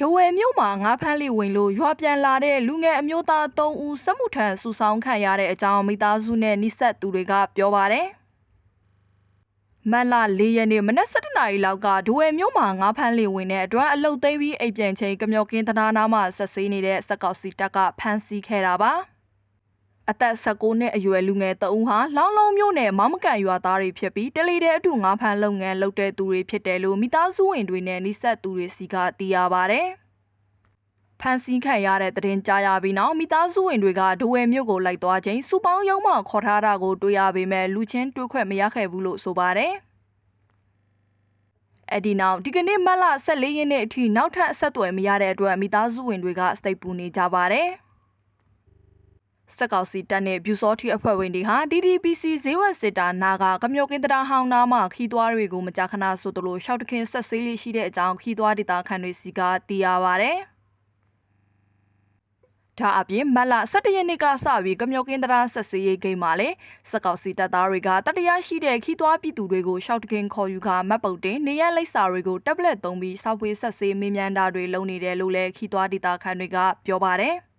ဒဝယ်မြို့မှာငါးဖမ်းလေးဝင်လို့ရွာပြန်လာတဲ့လူငယ်အမျိုးသား3ဦးစက်မှုထမ်းဆူဆောင်းခံရတဲ့အကြောင်းမိသားစုနဲ့နှိဆက်သူတွေကပြောပါတယ်။မတ်လ၄ရက်နေ့မနက်7:00နာရီလောက်ကဒဝယ်မြို့မှာငါးဖမ်းလေးဝင်တဲ့အတွက်အလုတ်သိမ်းပြီးအိပ်ပြန်ချိန်ကမျောကင်းတရားနာမှာဆက်ဆေးနေတဲ့စက်ကောက်စီတပ်ကဖမ်းဆီးခဲ့တာပါ။ အသက်16နှစ်အရွယ်လူငယ်တအုပ်ဟာလောင်းလုံးမျိုးနဲ့မောင်မကန်ရွာသားတွေဖြစ်ပြီးတလီတဲ့အတူငါးဖမ်းလုပ်ငန်းလုပ်တဲ့သူတွေဖြစ်တယ်လို့မိသားစုဝင်တွေနဲ့နှိဆက်သူတွေစီကသိရပါဗျ။ဖမ်းဆီးခံရတဲ့တဲ့တင်ကြားရပြီးနောက်မိသားစုဝင်တွေကဒဝယ်မြို့ကိုလိုက်သွားချိန်စူပေါင်းရုံးမှခေါ်ထားတာကိုတွေ့ရပေမဲ့လူချင်းတွေ့ခွင့်မရခဲ့ဘူးလို့ဆိုပါတယ်။အဲ့ဒီနောက်ဒီကနေ့မတ်လ14ရက်နေ့အထိနောက်ထပ်အဆက်အသွယ်မရတဲ့အတွက်မိသားစုဝင်တွေကစိတ်ပူနေကြပါတယ်။ စက်ကောက်စီတပ်နဲ့ဗျူစောထီအဖွဲ့ဝင်တွေဟာ DDPC ဈေးဝယ်စစ်တာနာကကမျောကင်းတရားဟောင်းနာမှခီးသွွားတွေကိုမကြာခဏဆိုသလိုရှောက်တခင်ဆက်ဆေးလေးရှိတဲ့အကြောင်းခီးသွွားဒေတာခန်တွေစီကသိရပါဗျ။ဒါအပြင်မတ်လ17ရက်နေ့ကစပြီးကမျောကင်းတရားဆက်စေးရေးဂိမ်းမှာလည်းစက်ကောက်စီတပ်သားတွေကတတရားရှိတဲ့ခီးသွွားပြည်သူတွေကိုရှောက်တခင်ခေါ်ယူခါမတ်ပုတ်တင်နေရလိပ်စာတွေကိုတက်ဘလက်သုံးပြီးစောက်ပွေးဆက်စေးမေးမြန်းတာတွေလုပ်နေတယ်လို့လည်းခီးသွွားဒေတာခန်တွေကပြောပါတယ်။